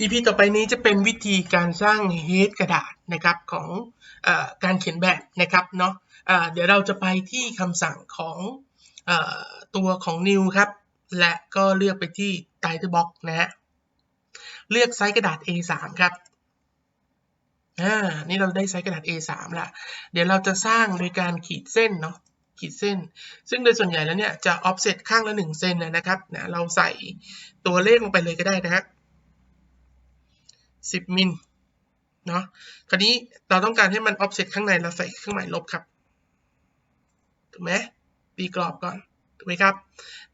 EP ต่อไปนี้จะเป็นวิธีการสร้างเฮดกระดาษนะครับของอการเขียนแบบนะครับเนาะเอ่อเดี๋ยวเราจะไปที่คำสั่งของอตัวของ new ครับ และก็เลือกไปที่ title box นะฮะเลือกไซส์กระดาษ A3 ครับอ่านี่เราได้ไซส์กระดาษ A3 ละเดี๋ยวเราจะสร้างโดยการขีดเส้นเนาะขีดเส้น ซึ่งโดยส่วนใหญ่แล้วเนี่ยจะ offset ข้างละ1เซนนะครับนะเราใส่ตัวเลขลงไปเลยก็ได้นะฮะ 10มิลเนาะคราวนี้เราต้องการให้มัน offset ข้างในเราใส่เครื่องหมายลบครับถูกไหมตีกรอบก่อนถูกไหมครับ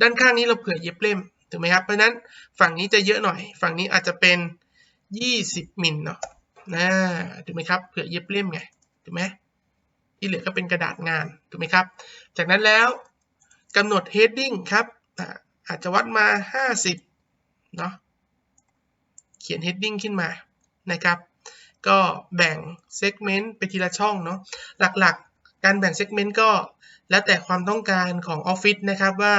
ด้านข้างนี้เราเผื่อเย็บเล่มถูกไหมครับเพราะนั้นฝั่งนี้จะเยอะหน่อย ฝั่งนี้อาจจะเป็น 20มิลเนาะนะถูกไหมครับเผื่อเย็บเล่มไงถูกไหมที่เหลือก็เป็นกระดาษงานถูกไหมครับ จากนั้นแล้วกำหนด heading ครับอาจจะวัดมา 50เนาะ ขียน heading ขึ้นมานะครับ ก็แบ่ง segment ไปทีละช่องเนาะหลักๆ การแบ่ง segment ก็แล้วแต่ความต้องการของออฟฟิศนะครับว่า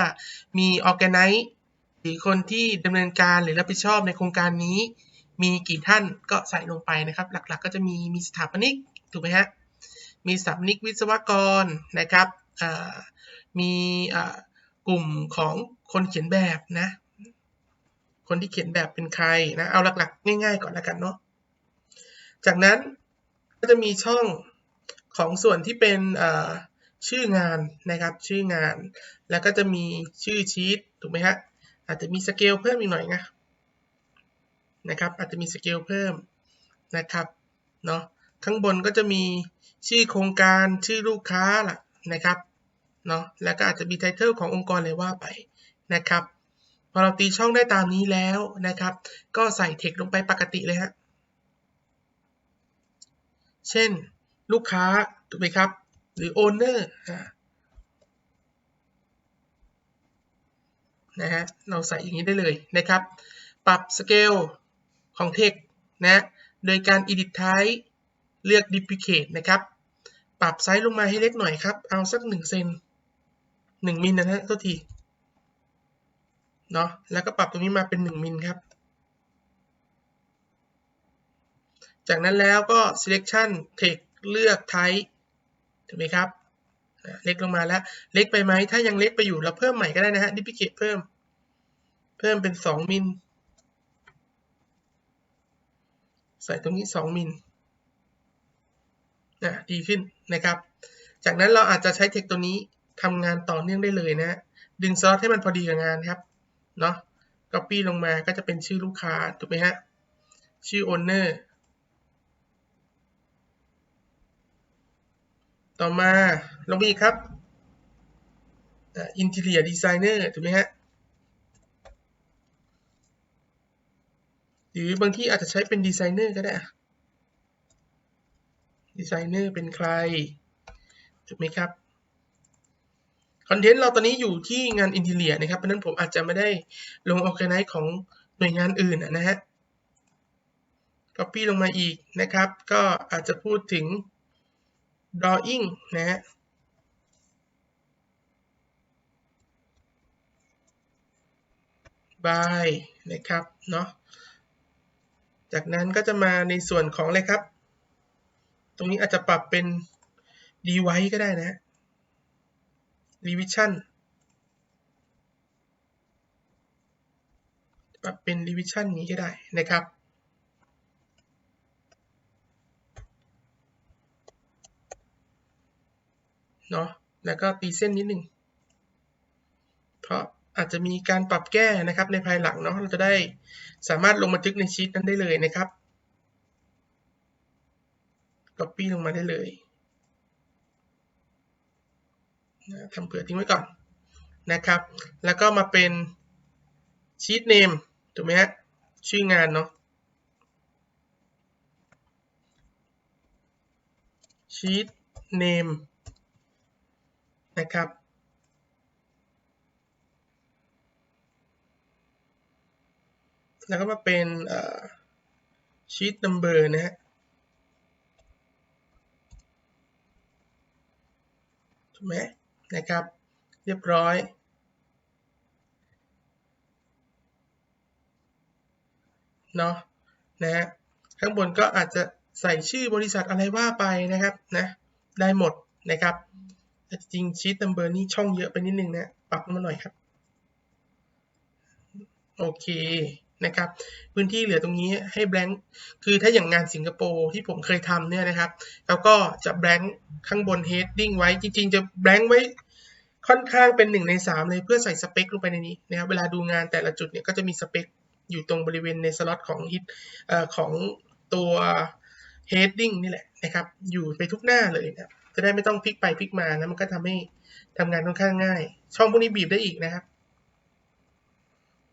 มี organize หรือคนที่ดำเนินการหรือรับผิดชอบในโครงการนี้ มีกี่ท่านก็ใส่ลงไปนะครับ หลักๆ ก็จะมีมีสถาปนิกถูกไหมฮะมีสถาปนิกวิศวกรนะครับมีกลุ่มของคนเขียนแบบนะ คนที่เขียนแบบเป็นใครนะ เอาหลักๆ ง่าย ๆ ก่อนแล้วกันเนาะ จากนั้นก็จะมีช่องของส่วนที่เป็นชื่องานนะครับ ชื่องาน แล้วก็จะมีชื่อชีตถูกไหมฮะ อาจจะมีสเกลเพิ่มอีกหน่อยนะนะครับ อาจจะมีสเกลเพิ่มนะครับ เนาะ ข้างบนก็จะมีชื่อโครงการชื่อลูกค้าล่ะนะครับ เนาะ แล้วก็อาจจะมีไทเทลขององค์กรเลยว่าไปนะครับ พอเราตีช่องได้ตามนี้แล้วนะครับ ก็ใส่เทคลงไปปกติเลยฮะ เช่นลูกค้าถูกไหมครับ หรือ owner นะฮะเราใส่อย่างนี้ได้เลยนะครับ ปรับสเกลของ text นะโดยการ edit type เลือก duplicate นะครับ ปรับไซส์ลงมาให้เล็กหน่อยครับ เอาสัก1เซน1มิลนะฮะตัวที เนาะแล้วก็ปรับตรงนี้มาเป็น 1มิลครับ จากนั้นแล้วก็ selection text เลือก type ถูกไหมครับเล็กลงมาแล้ว เล็กไปไหม ถ้ายังเล็กไปอยู่เราเพิ่มใหม่ก็ได้นะฮะ duplicate เพิ่ม เพิ่มเป็น 2มิล ใส่ตรงนี้ 2มิลนะดีขึ้นนะครับ จากนั้นเราอาจจะใช้เทคตัวนี้ทำงานต่อเนื่องได้เลยนะ ดึงซอสให้มันพอดีกับงานครับ เนาะ copy ลงมาก็จะเป็นชื่อลูกค้า ถูกไหมฮะ ชื่อ owner ต่อมาลงไปอีกครับ interior designer ถูกไหมฮะ หรือบางที่อาจจะใช้เป็นดีไซเนอร์ก็ได้ดีไซเนอร์เป็นใคร ถูกไหมครับ คอนเทนต์เราตอนนี้อยู่ที่งานอินเทเลียนะครับเพราะนั้นผมอาจจะไม่ได้ลงออแกไนซ์ของหน่วยงานอื่นนะฮะ copy ลงมาอีกนะครับ ก็อาจจะพูดถึง drawing นะฮะ by นะครับเนาะ จากนั้นก็จะมาในส่วนของอะไรครับ ตรงนี้อาจจะปรับเป็น device ก็ได้นะ revision ปรับเป็น revision นี้ก็ได้นะครับเนาะแล้วก็ตีเส้นนิดหนึ่งเพราะอาจจะมีการปรับแก้นะครับในภายหลังเนาะเราจะได้สามารถลงบันทึกในชีตนั้นได้เลยนะครับ copy ลงมาได้เลย ทำเผื่อทิ้งไว้ก่อนนะครับ แล้วก็มาเป็นชีตเนมถูกไหมฮะชื่องานเนาะชีตเนมนะครับแล้วก็มาเป็นชีตนัมเบอร์นะฮะถูกไหม นะครับ เรียบร้อยเนาะนะฮะข้างบนก็อาจจะใส่ชื่อบริษัทอะไรว่าไปนะครับนะได้หมดนะครับจริงชีตนัมเบอร์นี่ช่องเยอะไปนิดนึงนะปรับมาหน่อยครับ โอเค นะครับ พื้นที่เหลือตรงนี้ให้แบงค์คือถ้าอย่างงานสิงคโปร์ที่ผมเคยทำเนี่ยนะครับแล้วก็จะแบงค์ข้างบนเฮดดิ้งไว้จริง ๆ จะแบงค์ไว้ค่อนข้างเป็นหนึ่งในสามเลยเพื่อใส่สเปคลงไปในนี้นะครับเวลาดูงานแต่ละจุดเนี่ยก็จะมีสเปคอยู่ตรงบริเวณในสล็อตของฮิตเอ่อของตัว heading นี่แหละนะครับ อยู่ไปทุกหน้าเลยนะจะได้ไม่ต้องพลิกไปพลิกมานะมันก็ทำให้ทำงานค่อนข้างง่าย ช่องพวกนี้บีบได้อีกนะครับ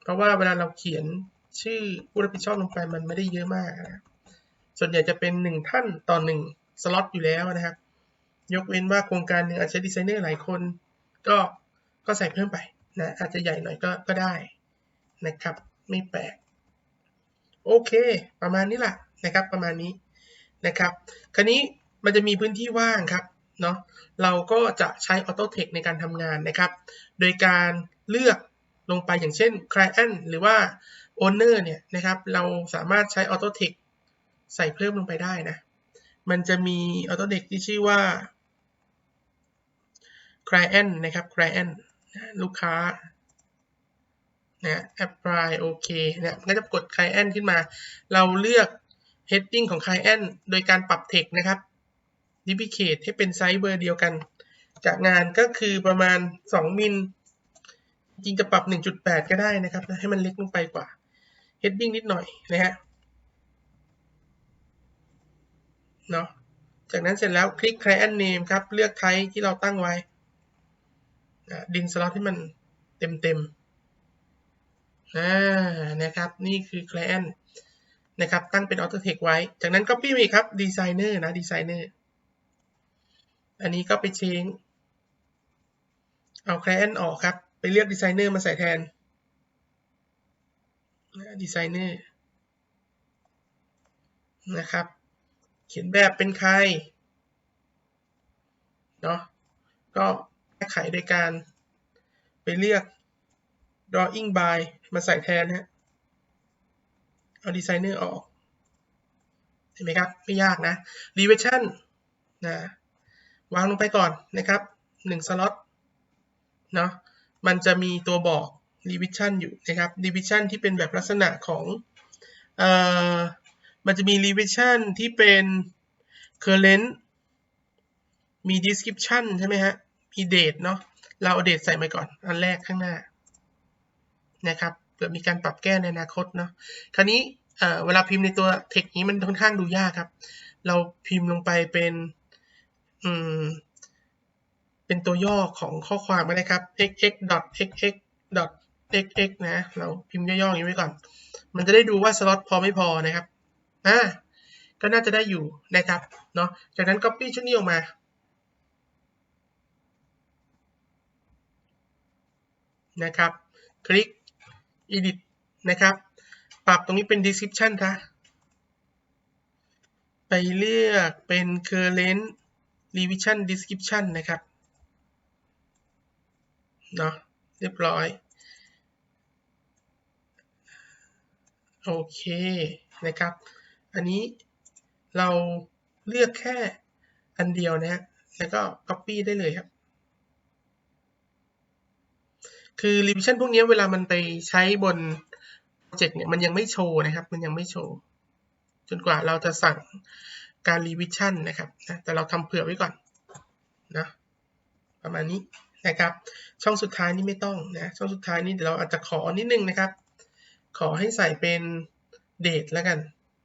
เพราะว่าเวลาเราเขียน ชื่อผู้รับผิดชอบลงไปมันไม่ได้เยอะมากนะส่วนใหญ่จะเป็นหนึ่งท่านต่อหนึ่งสล็อตอยู่แล้วนะครับ ยกเว้นว่าโครงการหนึ่งอาจจะดีไซเนอร์หลายคน ก็ก็ใส่เพิ่มไปนะอาจจะใหญ่หน่อยก็ก็ได้นะครับ ไม่แปลกโอเค ประมาณนี้แหละนะครับ ประมาณนี้นะครับ คราวนี้มันจะมีพื้นที่ว่างครับเนาะเราก็จะใช้ Auto Text ในการทำงานนะครับ โดยการเลือกลงไปอย่างเช่น Client หรือว่า Owner เนี่ยนะครับเราสามารถใช้ Auto Text ใส่เพิ่มลงไปได้นะ มันจะมี Auto Text ที่ชื่อว่า Client นะครับ Client ลูกค้านะ apply โอเคเนี่ยก็จะกด client ขึ้นมา เราเลือก heading ของ client โดยการปรับ text นะครับ duplicate ให้เป็นไซส์เบอร์เดียวกัน จากงานก็คือประมาณ 2 มิล จริงจะปรับ 1.8 ก็ได้นะครับ ให้มันเล็กลงไปกว่า heading นิดหน่อยนะฮะเนาะจากนั้นเสร็จแล้วคลิก client name ครับ เลือกไทป์ที่เราตั้งไว้ดินสล็อตให้มันเต็มเต็มนะครับ นี่คือ client นะครับ ตั้งเป็น auto text ไว้ จากนั้น copy มาอีกครับ designer นะ designer อันนี้ก็ไปเชงเอา client ออกครับ ไปเลือก designer มาใส่แทน designer นะครับ เขียนแบบเป็นใครเนาะก็แก้ไขโดยการไปเลือก drawing by มาใส่แทนฮะเอาดีไซเนอร์ออกเห็นไหมครับ ไม่ยากนะ revision นะวางลงไปก่อนนะครับหนึ่งสล็อตเนาะมันจะมีตัวบอก revision อยู่นะครับ revision ที่เป็นแบบลักษณะของเอ่อมันจะมี revision ที่เป็น current มี description ใช่ไหมฮะ มี date เนาะเราเอา date ใส่ไปก่อน อันแรกข้างหน้านะครับเผื่อมีการปรับแก้ในอนาคตเนาะคราวนี้เวลาพิมพ์ในตัว text นี้มันค่อนข้างดูยากครับ เราพิมพ์ลงไปเป็นอืมเป็นตัวย่อของข้อความก็ได้ครับ xx xx xx นะ เราพิมพ์ย่อๆอย่างนี้ไว้ก่อน มันจะได้ดูว่าสล็อตพอไม่พอนะครับ อ่า ก็น่าจะได้อยู่นะครับ เนาะจากนั้น copy ชุดนี้ออกมา นะครับ คลิก edit นะครับ ปรับตรงนี้เป็น description ค่ะไปเลือกเป็น current revision description นะครับ เนาะเรียบร้อย โอเคนะครับ อันนี้เราเลือกแค่อันเดียวนะฮะแล้วก็ copy ได้เลยครับ คือ revision พวกนี้เวลามันไปใช้บนโปรเจกต์เนี่ยมันยังไม่โชว์นะครับ มันยังไม่โชว์ จนกว่าเราจะสั่งการ revision นะครับนะแต่เราทำเผื่อไว้ก่อนนะประมาณนี้นะครับ ช่องสุดท้ายนี่ไม่ต้องนะ ช่องสุดท้ายนี่เดี๋ยวเราอาจจะขอนิดนึงนะครับ ขอให้ใส่เป็น date แล้วกัน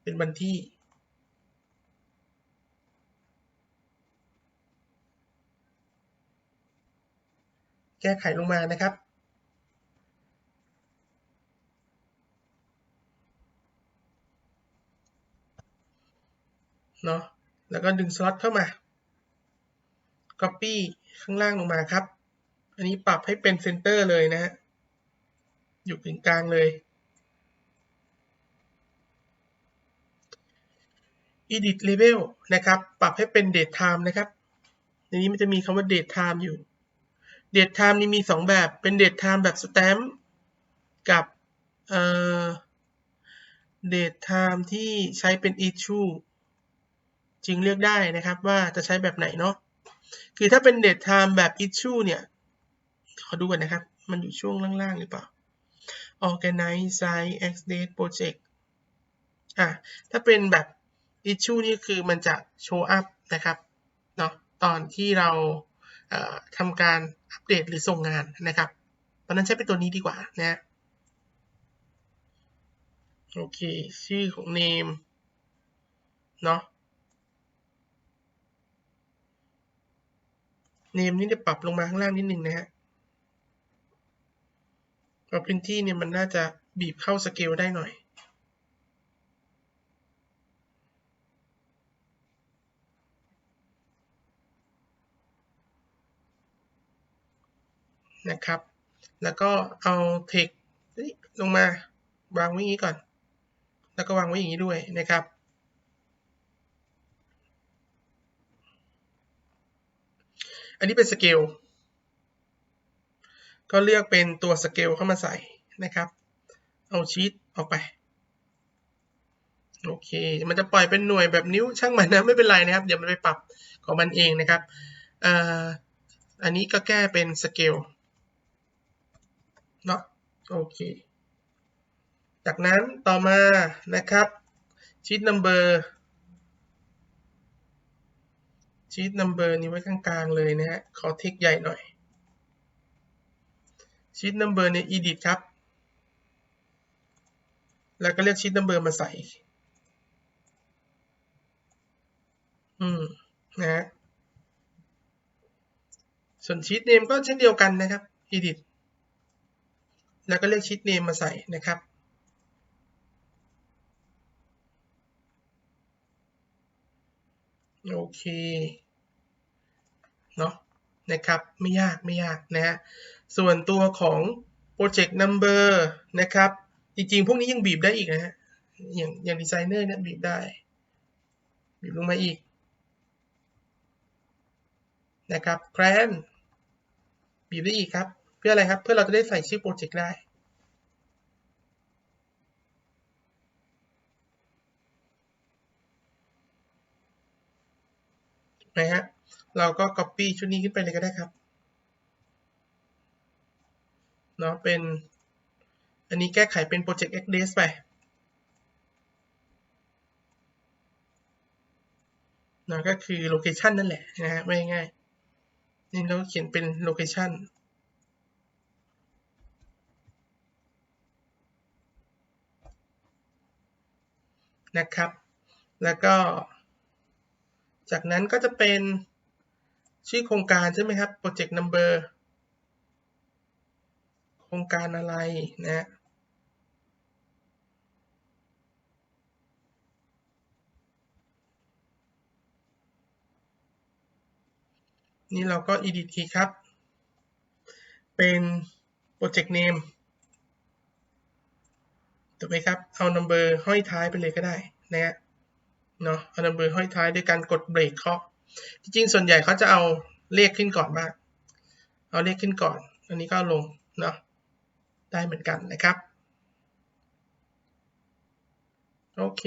เป็นวันที่ แก้ไขลงมานะครับเนาะแล้วก็ดึงสล็อตเข้ามา Copy ข้างล่างลงมาครับ อันนี้ปรับให้เป็นเซนเตอร์เลยนะฮะ อยู่กึ่งกลางเลย Edit Label นะครับ ปรับให้เป็น Date Time นะครับ ในนี้มันจะมีคำว่า Date Time อยู่ Date Time นี่มี 2 แบบ เป็น Date Time แบบ Stamp กับเอ่อ date time ที่ใช้เป็น issue จึงเลือกได้นะครับว่าจะใช้แบบไหนเนาะ คือถ้าเป็น date time แบบ issue เนี่ย ขอดูก่อนนะครับ มันอยู่ช่วงล่างๆหรือเปล่า organize size x date project อะถ้าเป็นแบบ issue นี่คือมันจะ show up นะครับเนาะตอนที่เราทำการอัปเดตหรือส่งงานนะครับตอนนั้นใช้เป็นตัวนี้ดีกว่านะโอเค ชื่อของ name เนาะ name นี่จะปรับลงมาข้างล่างนิดนึงนะฮะพราะพื้นที่เนี่ยมันน่าจะบีบเข้าสเกลได้หน่อย นะครับ แล้วก็เอาเทคลงมาวางไว้อย่างนี้ก่อน แล้วก็วางไว้อย่างนี้ด้วยนะครับ อันนี้เป็นสเกล ก็เลือกเป็นตัวสเกลเข้ามาใส่นะครับ เอาชีตออกไป โอเค มันจะปล่อยเป็นหน่วยแบบนิ้วช่างมันนะ ไม่เป็นไรนะครับ เดี๋ยวมันไปปรับของมันเองนะครับอันนี้ก็แก้เป็นสเกล เนาะโอเค จากนั้นต่อมานะครับชีตนัมเบอร์ชีตนัมเบอร์นี้ไว้กลางๆเลยนะฮะขอเทคใหญ่หน่อยชีตนัมเบอร์ใน edit ครับ แล้วก็เลือกชีตนัมเบอร์มาใส่ อืมนะฮะส่วนชีตเนมก็เช่นเดียวกันนะครับ edit แล้วก็เลือกชีตเนมมาใส่นะครับ โอเคเนาะนะครับไม่ยากไม่ยากนะฮะส่วนตัวของ Project Number นะครับ จริงๆ พวกนี้ยังบีบได้อีกนะฮะอย่างอย่างดีไซเนอร์เนี่ยบีบได้ บีบลงมาอีกนะครับแกรนบีบได้อีกครับ พื่ออะไรครับ เพื่อเราจะได้ใส่ชื่อโปรเจกต์ได้ นะฮะ เราก็ copy ชุดนี้ขึ้นไปเลยก็ได้ครับ เนาะเป็น อันนี้แก้ไขเป็น project xds ไป นะก็คือ location นั่นแหละนะฮะไม่ง่ายนี่เราเขียนเป็น location น นะครับ แล้วก็ จากนั้นก็จะเป็นชื่อโครงการใช่ไหมครับ project number โครงการอะไรนะนี่เราก็ edit ครับ เป็น project name ถูกไหมครับ เอา number ห้อยท้ายไปเลยก็ได้นะฮะเนาะเอา number ห้อยท้ายด้วยการกดเบรกเคาะจริงๆส่วนใหญ่เขาจะเอาเลขขึ้นก่อนบ้างเอาเลขขึ้นก่อน อันนี้ก็ลงเนาะได้เหมือนกันนะครับโอเค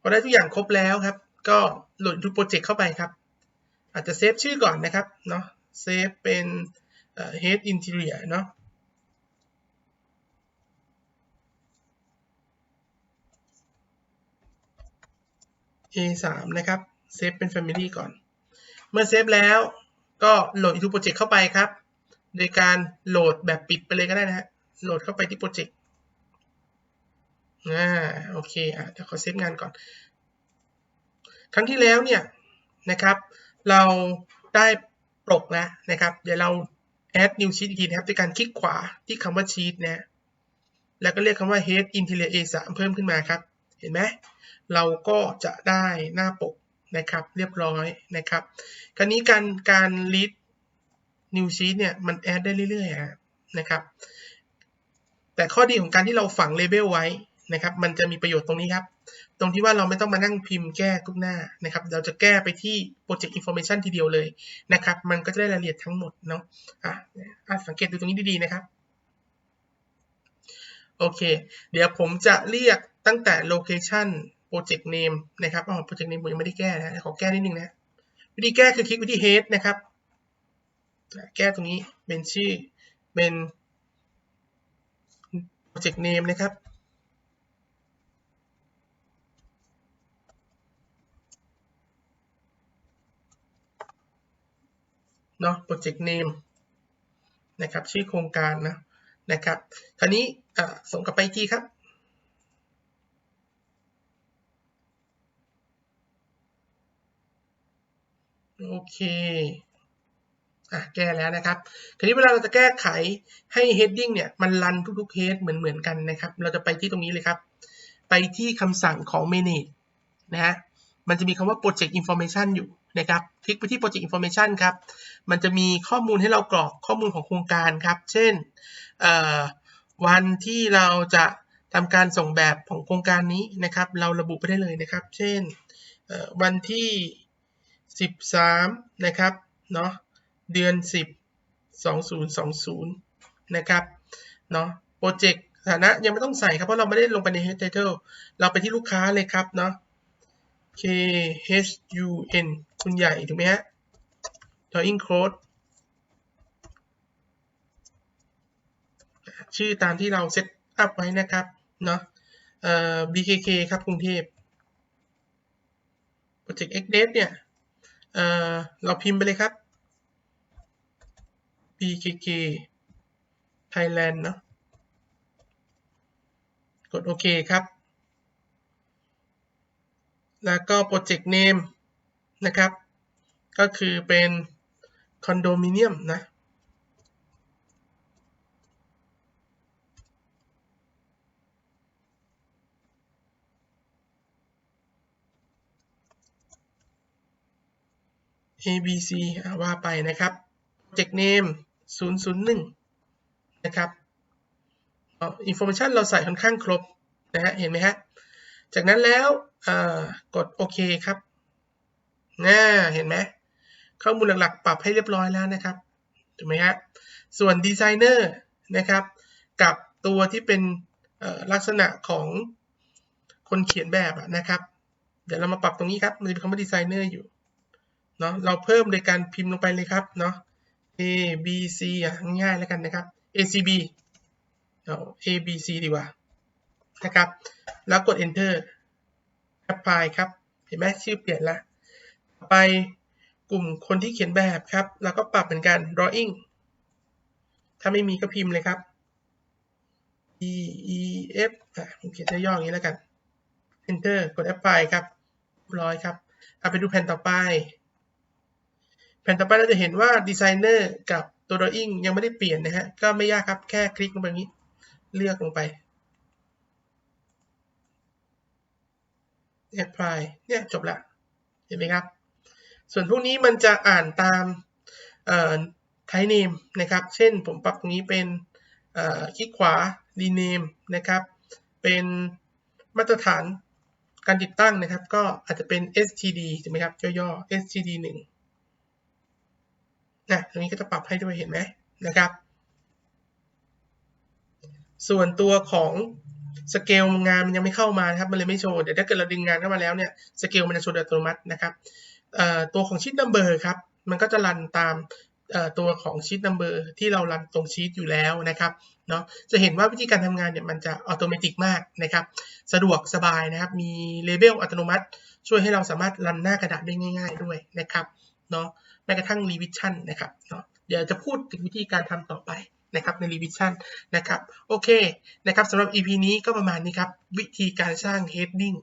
พอได้ทุกอย่างครบแล้วครับ ก็โหลดทุกโปรเจกต์เข้าไปครับ อาจจะเซฟชื่อก่อนนะครับเนาะเซฟเป็น head interior เนาะ A3 นะครับเซฟเป็น Family ก่อน เมื่อเซฟแล้วก็โหลด into project เข้าไปครับ โดยการโหลดแบบปิดไปเลยก็ได้นะฮะโหลดเข้าไปที่โปรเจกต์อ่าโอเคอะเดี๋ยวขอเซฟงานก่อน ครั้งที่แล้วเนี่ยนะครับ เราได้ปลกแล้วนะครับ เดี๋ยวเรา add new sheet อีกทีนะครับด้วยการคลิกขวาที่คำว่า sheet นะแล้วก็เรียกคำว่า head interior A3 เพิ่มขึ้นมาครับ เห็นไหมเราก็จะได้หน้าปกนะครับเรียบร้อยนะครับ คราวนี้การการ read new sheet เนี่ยมันแอดได้เรื่อยๆนะครับ แต่ข้อดีของการที่เราฝังเลเบลไว้นะครับ มันจะมีประโยชน์ตรงนี้ครับ ตรงที่ว่าเราไม่ต้องมานั่งพิมพ์แก้ทุกหน้านะครับ เราจะแก้ไปที่ project information ทีเดียวเลยนะครับ มันก็จะได้รายละเอียดทั้งหมดเนาะอะสังเกตดูตรงนี้ดีๆนะครับ โอเค เดี๋ยวผมจะเรียก ตั้งแต่ location project name นะครับอ๋อ project name ผมยังไม่ได้แก้นะขอแก้นิดนึงนะ วิธีแก้คือคลิกไปที่ head นะครับ แก้ตรงนี้เป็นชื่อเป็น project name นะครับ เนาะ project name นะครับ ชื่อโครงการนะ นะครับ คราวนี้ส่งกลับไปทีครับ โอเคอะแก้แล้วนะครับ คราวนี้เวลาเราจะแก้ไขให้ heading เนี่ยมันรันทุกๆ head เหมือนเหมือนกันนะครับ เราจะไปที่ตรงนี้เลยครับ ไปที่คำสั่งของ manage นะฮะ มันจะมีคำว่า project information อยู่นะครับ คลิกไปที่ project information ครับ มันจะมีข้อมูลให้เรากรอกข้อมูลของโครงการครับ เช่น วันที่เราจะทำการส่งแบบของโครงการนี้นะครับ เราระบุไปได้เลยนะครับ เช่นวันที่ 13 นะครับเนาะเดือน 10 2020 นะครับเนาะโปรเจกต์ฐานะยังไม่ต้องใส่ครับ เพราะเราไม่ได้ลงไปใน head title เราไปที่ลูกค้าเลยครับเนาะ K H U N คุณใหญ่ ถูกไหมฮะ drawing code ชื่อตามที่เราเซตอัพไว้นะครับเนาะเอ่อ BKK ครับกรุงเทพ Project X Date เนี่ย เอ่อเราพิมพ์ไปเลยครับ BKK Thailand เนาะกดโอเคครับ แล้วก็ Project Name นะครับ ก็คือเป็นคอนโดมิเนียมนะ ABC ว่าไปนะครับ project name 001 นะครับ information เราใส่ค่อนข้างครบนะฮะเห็นไหมฮะ จากนั้นแล้วกดโอเคครับน่าเห็นไหมข้อมูลหลักๆ ปรับให้เรียบร้อยแล้วนะครับถูกไหมฮะส่วนดีไซเนอร์นะครับ กับตัวที่เป็นลักษณะของคนเขียนแบบนะครับ เดี๋ยวเรามาปรับตรงนี้ครับมันจะเป็นคำว่าดีไซเนอร์อยู่ เนาะเราเพิ่มโดยการพิมพ์ลงไปเลยครับเนาะ A B C อะง่ายแล้วกันนะครับ A C B เอา A B C ดีกว่านะครับ แล้วกด enter apply ครับ เห็นไหมชื่อเปลี่ยนละไปกลุ่มคนที่เขียนแบบครับ แล้วก็ปรับเหมือนกัน drawing ถ้าไม่มีก็พิมพ์เลยครับ E E F อะผมเขียนย่ออย่างนี้แล้วกัน enter กด apply ครับร้อยครับ เอาไปดูแผ่นต่อไป แผ่นต่อไปเราจะเห็นว่าดีไซเนอร์กับตัว drawing ยังไม่ได้เปลี่ยนนะฮะ ก็ไม่ยากครับ แค่คลิกลงไปนี้ เลือกลงไป apply เนี่ยจบละ เห็นไหมครับ ส่วนพวกนี้มันจะอ่านตามเอ่อ type name นะครับ เช่นผมปรับตรงนี้เป็นคลิกขวา rename นะครับ เป็นมาตรฐานการติดตั้งนะครับ ก็อาจจะเป็น std ถูกไหมครับย่อๆ std 1 นะตรงนี้ก็จะปรับให้ด้วยเห็นไหมนะครับ ส่วนตัวของสเกลงานมันยังไม่เข้ามาครับมันเลยไม่โชว์เดี๋ยวถ้าเกิดเราดึงงานเข้ามาแล้วเนี่ยสเกลมันจะโชว์อัตโนมัตินะครับตัวของชีตนัมเบอร์ครับมันก็จะรันตามตัวของชีตนัมเบอร์ที่เรารันตรงชีตอยู่แล้วนะครับเนาะจะเห็นว่าวิธีการทำงานเนี่ยมันจะอัตโนมัติมากนะครับ สะดวกสบายนะครับ มีเลเบลอัตโนมัติ ช่วยให้เราสามารถรันหน้ากระดาษได้ง่าย ๆ ด้วยนะครับเนาะ แม้กระทั่งรีวิชั่นนะครับเนาะเดี๋ยวจะพูดถึงวิธีการทำต่อไปนะครับในรีวิชั่นนะครับโอเคนะครับสำหรับ EP นี้ก็ประมาณนี้ครับ วิธีการสร้าง heading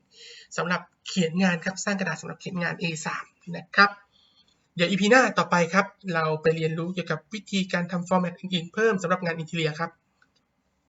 สำหรับเขียนงานครับสร้างกระดาษสำหรับเขียนงาน A3 นะครับเดี๋ยว EP หน้าต่อไปครับ เราไปเรียนรู้เกี่ยวกับวิธีการทำ format อื่นๆเพิ่มสำหรับงานอินเทเรียครับ